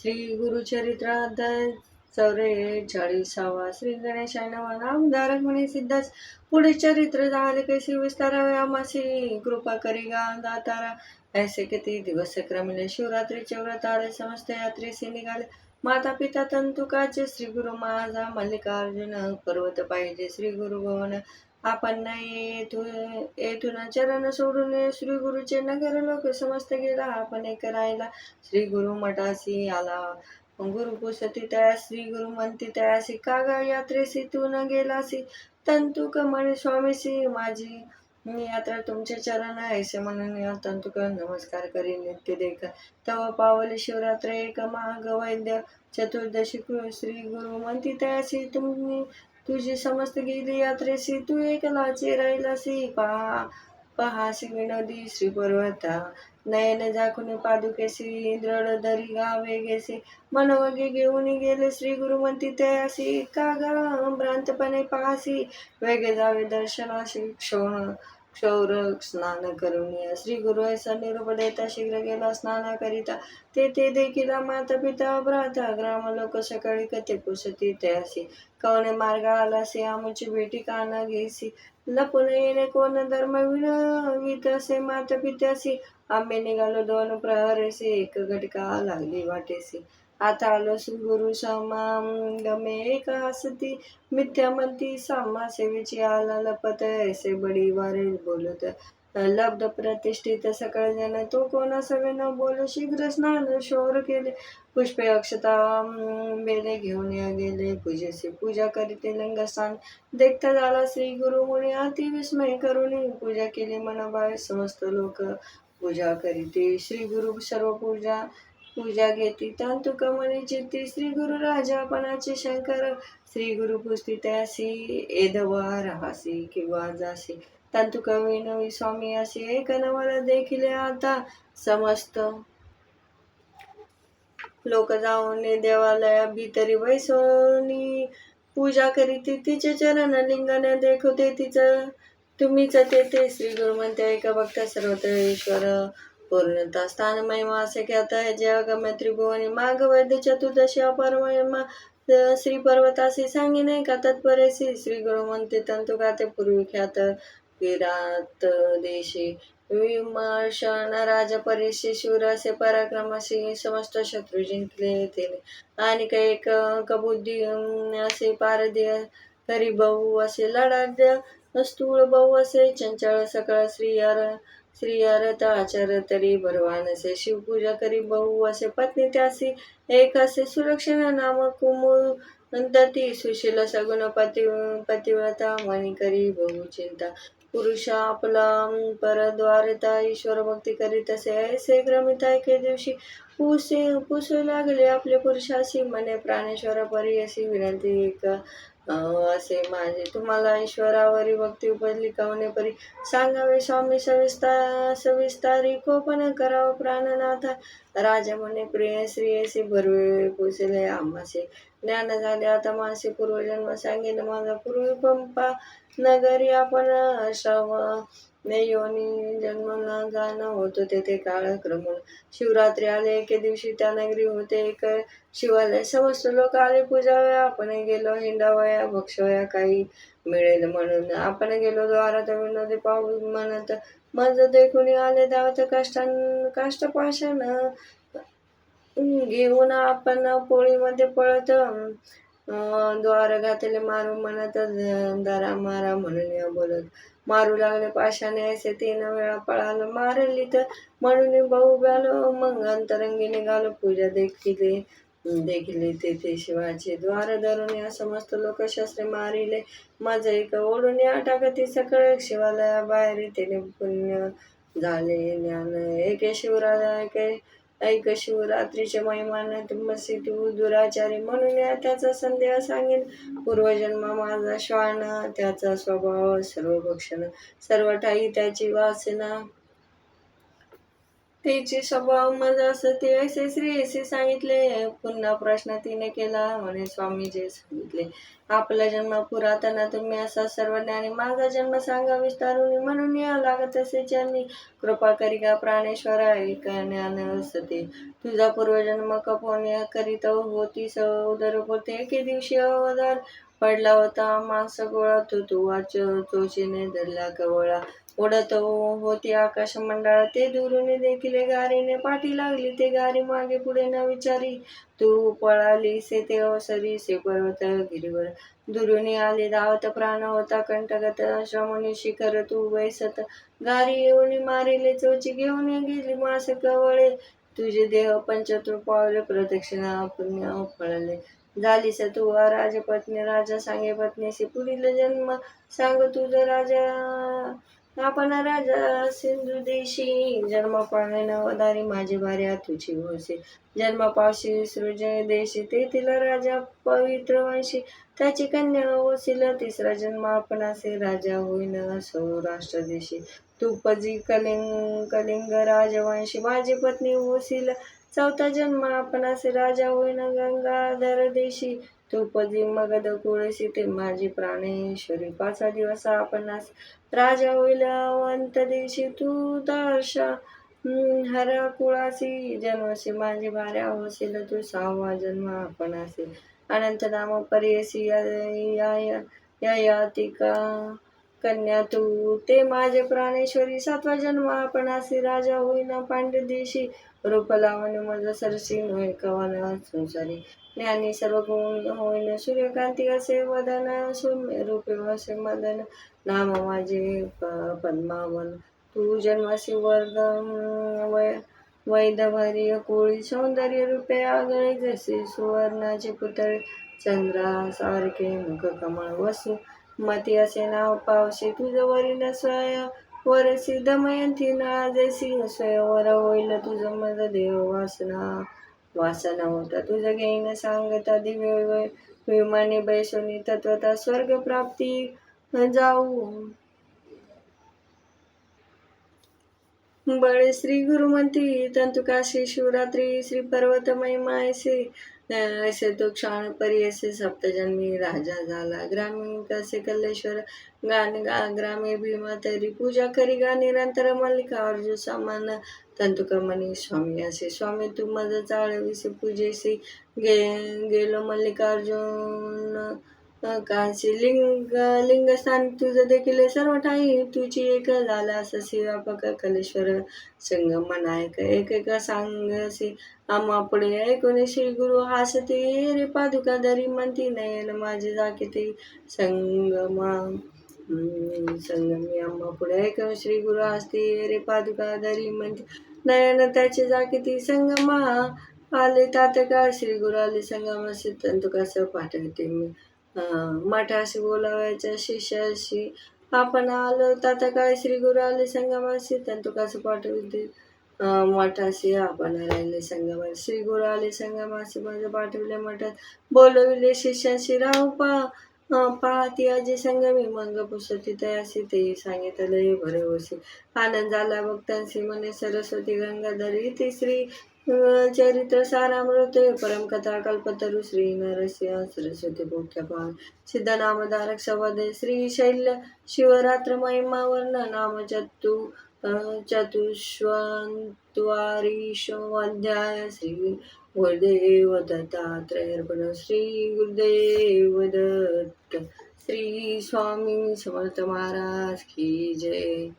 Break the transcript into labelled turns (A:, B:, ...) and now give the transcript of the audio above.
A: श्री गुरुचरित्राध्याय चौवेचाळीसावा श्री गणेशाय नमः. नामधारक म्हणे सिद्धास. पुढे चरित्र झाले कैसे विस्तारावे आमासी कृपा करी गा दातारा. ऐसे किती दिवस क्रमिले शिवरात्रीचे व्रत आले. समस्त यात्रेसी निघाले. माता पिता तंतुकाचे श्री गुरु माझा मल्लिकार्जुन पर्वत पाहिजे श्री गुरु भवन आपण नाही येथून येथून चरण सोडून श्री गुरुचे नगर लोक समस्त गेला. आपण एक राहिला. श्री गुरु मठासी आला. गुरु पुसती तया श्री गुरु म्हणती तयासी कागा यात्रेसी तू न गेलासी तंतुक कमळे स्वामीसी माझी मी यात्रा तुमचे चरण ऐसे म्हणून तंतुक नमस्कार करी नित्य देख. तव पावली शिवरात्र एक माग वैद्य चतुर्दशी श्री गुरु म्हणती तयासी तुम्ही तुझी समस्त गेली यात्रेसी तू एकलाची राहिलासी पहा पहासी विनोदी श्री पर्वता. नयन झाकून पादुकेसी इंद्रड दरी गावे गेसी मनोवगे घेऊन गेले श्री गुरुमंती तयासी. का गा भ्रांतपणे पाहासी वेगे जावे दर्शनाशी क्षोण क्षौर स्नान करून श्री गुरु ऐसा निरोप देता शीघ्र गेला स्नान करिता. ते ते देखील माता पिता भ्राता ग्राम लोक सकाळी कथे पुसती तयासी. कवणे मार्ग आलासी आमुची भेटी काना घेसी. लपून येणे कोण धर्म विनवित असे माता पित्यासी. आम्ही निघालो दोन प्रहरेसी एक घटका लागली वाटेसी. आता आलो गुरु गमे एक हसती मिथ्या म्हणती सामा सेवेची आला लपत ऐसे बडी वारे बोलत. लब्ध प्रतिष्ठित सकळ जन तो कोणा सवे न बोल. शीघ्र स्नान शोर केले. पुष्पे अक्षता मेले बेले घेऊन या गेले. पूजेचे पूजा करीते लिंगस्थान देखता झाला श्री गुरु मुळे अति विस्मय करून पूजा केली मनाबाहेर समस्त लोक पूजा करीते. श्री गुरु सर्व पूजा पूजा घेती. तंतु कमनी चित्ती श्री गुरु राजापणाचे शंकर श्री गुरु पुस्ती त्यासी एधवा राहासी किंवा जासी. तंतुकावी नवी स्वामी असे एक नवला देखील आता समस्त. लोक जाऊन देवालया भीतरी बैसोनी पूजा करीती तिचे चरण लिंगन देखते तिचं. तुम्हीच तेथे श्री गुरु म्हणते ऐका भक्त सर्वत्र ईश्वर पूर्णता स्थान महिमा असे ख्यात आहे जगम्य त्रिभुवनी माघ वैद्य चतुर्दशी अपार महिमा श्री पर्वतासी सांगिने का तत्परेसी श्री गुरु म्हणते तंतु गाते पूर्वी ख्यात विरात देशी विमर्शन राज परीशी शूरासे पराक्रमाशी समस्त शत्रू जिंकले तिने. आणि काही एक कबुद्धी असे पारधी हरिभाऊ असे लढाद्य स्थूळ भाऊ असे चंचळ सकळ अर स्त्रियर आचार तरी बरवान असे शिवपूजा करी बहु असे पत्नी त्यासी एक असे सुरक्षण नाम कुमुळ ती सुशील सगुण पति पतिव्रता मणी करी बहु चिंता. पुरुष आपला परद्वारता ईश्वर भक्ती करीत असे ऐसे क्रमिता एके दिवशी. पुसे पुसू लागले आपले पुरुषासी मने प्राणेश्वर परी अशी विनंती एक असे माझे तुम्हाला ईश्वरावरी भक्ती उपजली कवने परी. सांगावे स्वामी सविस्तार सविस्तारी कोपन करावं प्राणनाथा. राजा म्हणे प्रिय श्री भरवे पोचले आम्हासे. ज्ञान झाले आता मासे पूर्वजन्म सांगेन माझा पूर्वी पंपा. नगरी आपण श्रव योनी जन्मला जाणं होतो तेथे काळ शिवरात्री आले एके दिवशी त्या नगरी होते एक शिवालय. समस्त लोक आले पूजावया. आपण गेलो हिंडावया भक्षवया काही मिळेल म्हणून. आपण गेलो द्वारात विनोदे पाहू म्हणत मज देखून आले धावत काष्टान काष्टपाशान घेऊन आपण पोळीमध्ये पळत अं, द्वार घातले मारू म्हणत दरा मारा म्हणून या बोलत. मारू लागले पाशाने ऐसे तीन वेळा पळाल मारली तर म्हणून भाऊ गालो मग अंतरंगी निघालो पूजा देखील. देखील तेथे शिवाचे द्वार धरून या समस्त लोक शस्त्रे मारिले. माझं एक ओढून या टाकती सकळ शिवालया बाहेर तिने पुण्य झाले. ज्ञान एके शिवराजा एके ऐक शिवरात्रीचे महिमान मसी तू दुराचारी म्हणून या त्याचा संदेह सांगेन. पूर्वजन्म माझा श्वान त्याचा स्वभाव सर्व भक्षण सर्व ठाई त्याची वासना. तिची स्वभाव मज असं ते असे श्री असे सांगितले पुन्हा प्रश्न तिने केला म्हणे स्वामीजी सांगितले आपला जन्म पुरातन तुम्ही असा सर्व ज्ञानी माझा जन्म सांगा विस्तारून म्हणून या लागत असे ज्यांनी कृपा करी का प्राणेश्वर एक ज्ञान असते. तुझा पूर्वजन्म कपोन्या करीत होती उदर होते एके दिवशी अवधार पडला होता मास गोळा तो तू वाच चोचीने धरला कवळा उडत होती आकाश मंडळा ते दुरून देखील गारीने पाठी लागली. ते गारी मागे पुढे न विचारी तू पळाली से ते अवसरी से पर्वत गिरीवर. दुरुनी आले धावत प्राण होता कंठगत श्रमणी शिखर तू वैसत गारी येऊन मारिले चोची घेऊन गेली मास कवळे. तुझे देह पंचतुर पावले प्रदक्षिणा पुण्य फळले. झालीस तू राजपत्नी राजा सांगे पत्नीशी पुढील जन्म. सांग तुझ राजा आपण राजा सिंधू देशी जन्म पाळणे नवदारी माझी भार्या तुझी होसे जन्म पावशी सृजय देशी तेथील राजा पवित्र वंशी. त्याची कन्या होशील तिसरा जन्म आपण असे राजा होईन सौराष्ट्र देशी. तू पजी कलिंग कलिंग राजवंशी माझी पत्नी होशील चौथा जन्म आपण असे राजा होईन गंगाधर देशी. तू मगध कुळशी ते माझी प्राणेश्वरी पाचा दिवस आपणास राजा होईल अवंत दिवशी तू दर्शा. हर कुळासी जन्मशी माझी भाऱ्या होशील तू सहावा जन्म आपण असेल अनंत नाम पर्यसी ययातिका कन्या तू ते माझे प्राणेश्वरी सातवा जन्म आपण असे राजा होईना पांड्य देशी रूप लावण मज सरसी नोय कवन संसारी ज्ञानी सर्व गुण होईन सूर्यकांती असे वदन सौम्य रूपे असे मदन. नाम माझे प- पद्मावन. तू जन्मासी वर्ग वय वैदभरी कोळी सौंदर्य रूपे आगळे जसे सुवर्णाचे पुतळे. चंद्रा सारखे मुख कमळ वसू. मती असे नाव पावशी तुझ वरील स्वय वरसी दमयंती ना जैसी स्वयंवर होईल तुझ मज देव वासना. वासना होता तुझ घेईन सांगता दिव्य विमाने बैसोनी तत्वता स्वर्ग प्राप्ती जाऊ. बळे श्री गुरुमंती तंतुकाशी शिवरात्री श्री पर्वत महिमा मायसे. ऐसे तो क्षण परी सप्तजन्मी राजा झाला ग्रामीण कसे कल्लेश्वर गान गा ग्रामी भीमा तरी पूजा करी गा निरंतर मल्लिकार्जुन समान तंतुकमणी स्वामी असे। स्वामी तू मज चाळविसे पूजेसी गे गेलो मल्लिकार्जुन लिंग लिंगस्थान तुझं देखील सर्व ठाई तुझी एक झाला असं शिवापक कलेश्वर संगम नायक एक एक सांगसी. आम्हा पुढे ऐकून श्री गुरु हासते. रे पादुका दरी म्हणती नयन माझे जाकिते संगमा संगमी आम्हा पुढे ऐकून श्री गुरु हसते. रे पादुका दरी म्हणती नयन त्याचे जाकिती संगमा आले तात्काळ श्री गुरु आले संगमाशी सिद्धांत कसं पाठवते मी? मठाशी बोलावायच्या शिष्याशी. आपण आलो तात्काळ श्री गुरु आले संगमाशी? तंतु कसं पाठवते मठाशी आपण राहिले संगमात श्री गुरु आले संगमाशी माझं पाठवले मठात. बोलविले शिष्याशी राहू पा. पाहती आजी संगमी. मंग पुसती तयासी ते सांगितले भरे आनंद झाला भक्तांशी म्हणे सरस्वती गंगाधरी ती श्री चरित्र सारामृत परमकथा कल्पतरु श्री नरसिंह सरस्वती मुख्यपाल सिद्धनामधारक सवादे श्री शैल्य शिवरात्र महिमा वर्ण नाम चतु अं, चतुष्वंत्वारीशोऽध्याय श्री गुरुदेव दत्तात्रयर्पण श्री गुरुदेव दत्त. श्री स्वामी समर्थ महाराज की जय.